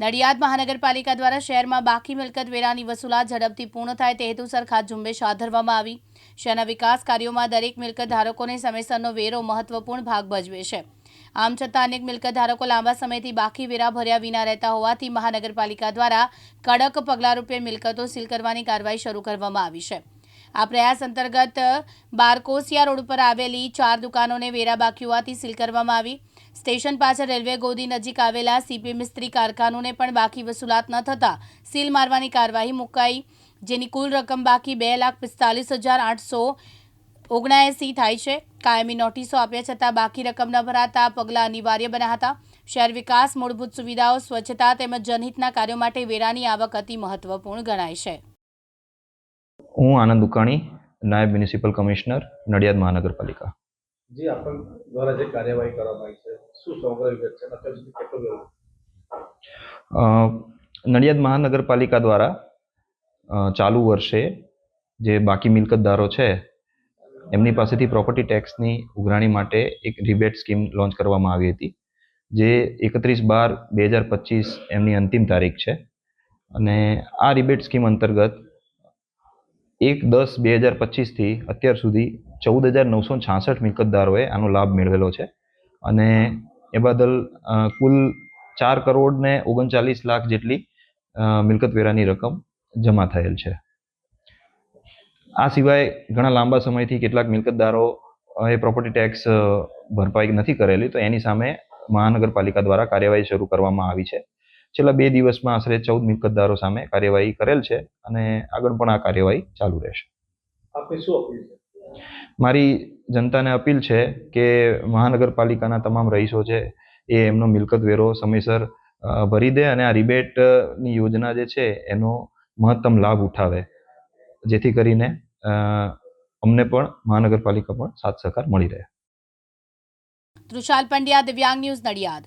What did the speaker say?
નડિયાદ મહાનગરપાલિકા દ્વારા શહેરમાં બાકી મિલકત વેરાની વસૂલાત ઝડપથી પૂર્ણ થાય તે હેતુસર ખાસ ઝુંબેશ હાથ ધરવામાં આવી. શહેરના વિકાસ કાર્યોમાં દરેક મિલકત ધારકોને સમયસરનો વેરો મહત્વપૂર્ણ ભાગ ભજવે છે. આમ છતાં અનેક મિલકત ધારકો લાંબા સમયથી બાકી વેરા ભર્યા વિના રહેતા હોવાથી મહાનગરપાલિકા દ્વારા કડક પગલાં રૂપે મિલકતો સીલ કરવાની કાર્યવાહી શરૂ કરવામાં આવી છે. આ પ્રયાસ અંતર્ગત બારકોસિયા રોડ પર આવેલી ચાર દુકાનોને વેરા બાકી હોવાથી સીલ કરવામાં આવી. સ્ટેશન પાછળ રેલવે ગોદી નજીક આવેલા સીપી મિસ્ત્રી કારખાનુને પણ બાકી વસૂલાત ન થતાં સીલ મારવાની કાર્યવાહી મુકાઈ. જેની કુલ રકમ બાકી બે લાખ પિસ્તાલીસ હજાર આઠસો ઓગણાએંસી થાય છે. કાયમી નોટિસો આપ્યા છતાં બાકી રકમ ન ભરાતા પગલાં અનિવાર્ય બન્યા હતા. શહેર વિકાસ મૂળભૂત સુવિધાઓ, સ્વચ્છતા તેમજ જનહિતના કાર્યો માટે વેરાની આવક અતિ મહત્વપૂર્ણ ગણાય છે. હું આનંદ દુકાણી નાયબ મ્યુનિસિપલ કમિશનર નડિયાદ મહાનગરપાલિકા. જી આપણ દ્વારા જે કાર્યવાહી કરવામાં આવી છે શું સમગ્ર વિગત છે? અત્યાર સુધી કેટલો ગયો નડિયાદ મહાનગરપાલિકા દ્વારા ચાલુ વર્ષે જે બાકી મિલકતદારો છે એમની પાસેથી પ્રોપર્ટી ટેક્સની ઉઘરાણી માટે એક રિબેટ સ્કીમ લોન્ચ કરવામાં આવી હતી જે એકત્રીસ બાર બે હજાર પચીસ એમની અંતિમ તારીખ છે. અને આ રિબેટ સ્કીમ અંતર્ગત એક દસ બે હજાર પચીસથી અત્યાર સુધી ચૌદ હજાર નવસો છાસઠ મિલકતદારોએ આનો લાભ મેળવેલો છે. અને એ બદલ કુલ ચાર કરોડ ને ઓગણચાલીસ લાખ જેટલી મિલકત વેરાની રકમ જમા થયેલ છે. આ સિવાય ઘણા લાંબા સમયથી કેટલાક મિલકતદારો એ પ્રોપર્ટી ટેક્સ ભરપાઈ નથી કરેલી, તો એની સામે મહાનગરપાલિકા દ્વારા કાર્યવાહી શરૂ કરવામાં આવી છે. છેલ્લા બે દિવસમાં આશરે ચૌદ મિલકતદારો સામે કાર્યવાહી કરેલ છે અને આગળ પણ આ કાર્યવાહી ચાલુ રહેશે. આપની શું અપીલ છે? મારી જનતાને અપીલ છે કે મહાનગરપાલિકાના તમામ રહીશો છે એ એમનો મિલકત વેરો સમયસર ભરી દે અને આ રિબેટની યોજના જે છે એનો મહત્તમ લાભ ઉઠાવે. જેથી કરીને અમને પણ મહાનગરપાલિકા પણ સાથ સહકાર મળી રહે. તૃષાલ પંડ્યા દિવ્યાંગ ન્યૂઝ નડિયાદ.